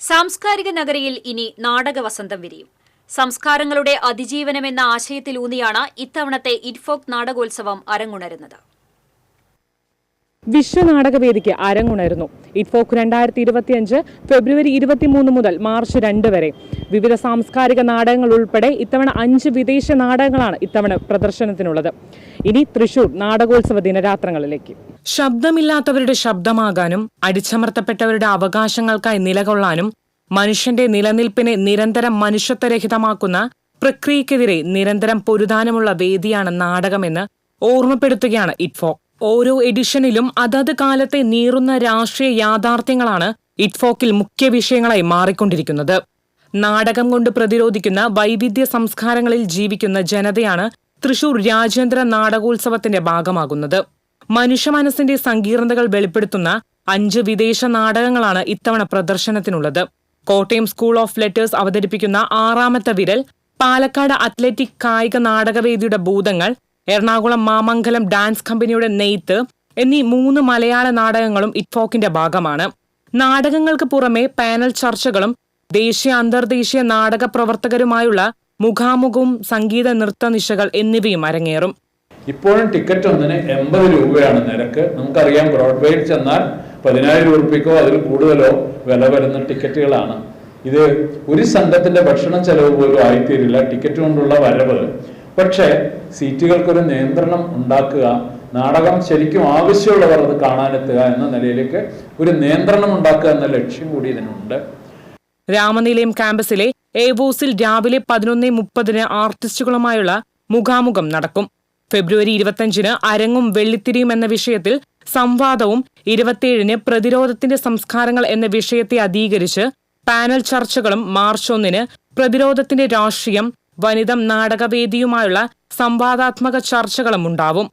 സാംസ്കാരിക നഗരിയിൽ ഇനി നാടകവസന്തം വിരിയും. സംസ്കാരങ്ങളുടെ അതിജീവനമെന്ന ആശയത്തിലൂന്നിയാണ് ഇത്തവണത്തെ ഇറ്റ്ഫോക് നാടകോത്സവം അരങ്ങുണരുന്നത്. വിശ്വനാടകവേദിക്ക് അരങ്ങുണരുന്നു. ഇറ്റ്ഫോക്ക് രണ്ടായിരത്തി ഇരുപത്തിയഞ്ച് ഫെബ്രുവരി ഇരുപത്തിമൂന്ന് മുതൽ മാർച്ച് രണ്ട് വരെ. വിവിധ സാംസ്കാരിക നാടകങ്ങൾ ഉൾപ്പെടെ ഇത്തവണ അഞ്ച് വിദേശ നാടകങ്ങളാണ് ഇത്തവണ പ്രദർശനത്തിനുള്ളത്. ഇനി തൃശൂർ നാടകോത്സവ ദിനരാത്രങ്ങളിലേക്ക്. ശബ്ദമില്ലാത്തവരുടെ ശബ്ദമാകാനും അടിച്ചമർത്തപ്പെട്ടവരുടെ അവകാശങ്ങൾക്കായി നിലകൊള്ളാനും മനുഷ്യന്റെ നിലനിൽപ്പിനെ നിരന്തരം മനുഷ്യത്വരഹിതമാക്കുന്ന പ്രക്രിയക്കെതിരെ നിരന്തരം പൊരുതാനുമുള്ള വേദിയാണ് നാടകമെന്ന് ഓർമ്മപ്പെടുത്തുകയാണ് ഇറ്റ്ഫോ ഓരോ എഡിഷനിലും അതത് കാലത്തെ നീറുന്ന രാഷ്ട്രീയ യാഥാർത്ഥ്യങ്ങളാണ് ഇറ്റ്ഫോക്കിൽ മുഖ്യ വിഷയങ്ങളായി മാറിക്കൊണ്ടിരിക്കുന്നത്. നാടകം കൊണ്ട് പ്രതിരോധിക്കുന്ന വൈവിധ്യ സംസ്കാരങ്ങളിൽ ജീവിക്കുന്ന ജനതയാണ് തൃശൂർ രാജ്യാന്തര നാടകോത്സവത്തിന്റെ ഭാഗമാകുന്നത്. മനുഷ്യ മനസ്സിന്റെ സങ്കീർണതകൾ വെളിപ്പെടുത്തുന്ന അഞ്ച് വിദേശ നാടകങ്ങളാണ് ഇത്തവണ പ്രദർശനത്തിനുള്ളത്. കോട്ടയം സ്കൂൾ ഓഫ് ലെറ്റേഴ്സ് അവതരിപ്പിക്കുന്ന ആറാമത്തെ വിരൽ പാലക്കാട് അത്ലറ്റിക് കായിക നാടകവേദിയുടെ ഭൂതങ്ങൾ എറണാകുളം മാമംഗലം ഡാൻസ് കമ്പനിയുടെ നെയ്ത്ത് എന്നീ മൂന്ന് മലയാള നാടകങ്ങളും ഇറ്റ്ഫോക്കിന്റെ ഭാഗമാണ്. നാടകങ്ങൾക്ക് പുറമെ പാനൽ ചർച്ചകളും ദേശീയ അന്തർദേശീയ നാടക പ്രവർത്തകരുമായുള്ള മുഖാമുഖവും സംഗീത നൃത്ത നിശകൾ എന്നിവയും അരങ്ങേറും. ഇപ്പോഴും ടിക്കറ്റ് ഒന്നിന് എൺപത് രൂപയാണ് നിരക്ക്. നമുക്കറിയാം ബ്രോഡ്വേയിൽ ചെന്നാൽ പതിനായിരം രൂപയ്ക്കോ അതിൽ കൂടുതലോ വില വരുന്ന ടിക്കറ്റുകളാണ്. ഇത് ഒരു സംഘത്തിന്റെ ഭക്ഷണ ചെലവ് പോലും ആയിത്തീരില്ല. ടിക്കറ്റ് കൊണ്ടുള്ള വരവ് പക്ഷേ സീറ്റുകൾക്കൊരു നിയന്ത്രണം ഉണ്ടാക്കുക നാടകം ശരിക്കും ആവശ്യമുള്ളവർ അത് കാണാനെത്തുക എന്ന നിലയിലേക്ക് ഒരു നിയന്ത്രണം ഉണ്ടാക്കുക എന്ന ലക്ഷ്യം കൂടി ഇതിനുണ്ട്. രാമനിലയം ക്യാമ്പസിലെ ഏവോസിൽ രാവിലെ പതിനൊന്ന് മുപ്പതിന് ആർട്ടിസ്റ്റുകളുമായുള്ള മുഖാമുഖം നടക്കും. ഫെബ്രുവരി ഇരുപത്തിയഞ്ചിന് അരങ്ങും വെള്ളിത്തിരിയും എന്ന വിഷയത്തിൽ സംവാദവും ഇരുപത്തിയേഴിന് പ്രതിരോധത്തിന്റെ സംസ്കാരങ്ങൾ എന്ന വിഷയത്തെ അധീകരിച്ച് പാനൽ ചർച്ചകളും മാർച്ച് ഒന്നിന് പ്രതിരോധത്തിന്റെ രാഷ്ട്രീയം വനിതം നാടകവേദിയുമായുള്ള സംവാദാത്മക ചർച്ചകളും ഉണ്ടാവും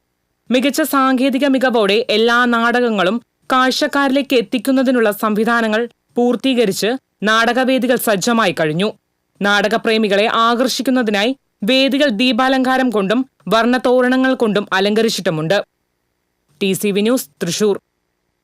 മികച്ച സാങ്കേതിക മികവോടെ എല്ലാ നാടകങ്ങളും കാഴ്ചക്കാരിലേക്ക് എത്തിക്കുന്നതിനുള്ള സംവിധാനങ്ങൾ പൂർത്തീകരിച്ച് നാടകവേദികൾ സജ്ജമായി കഴിഞ്ഞു. നാടകപ്രേമികളെ ആകർഷിക്കുന്നതിനായി വേദികൾ ദീപാലങ്കാരം കൊണ്ടും വർണതോരണങ്ങൾ കൊണ്ടും അലങ്കരിച്ചിട്ടുമുണ്ട്. T C V news Thrissur.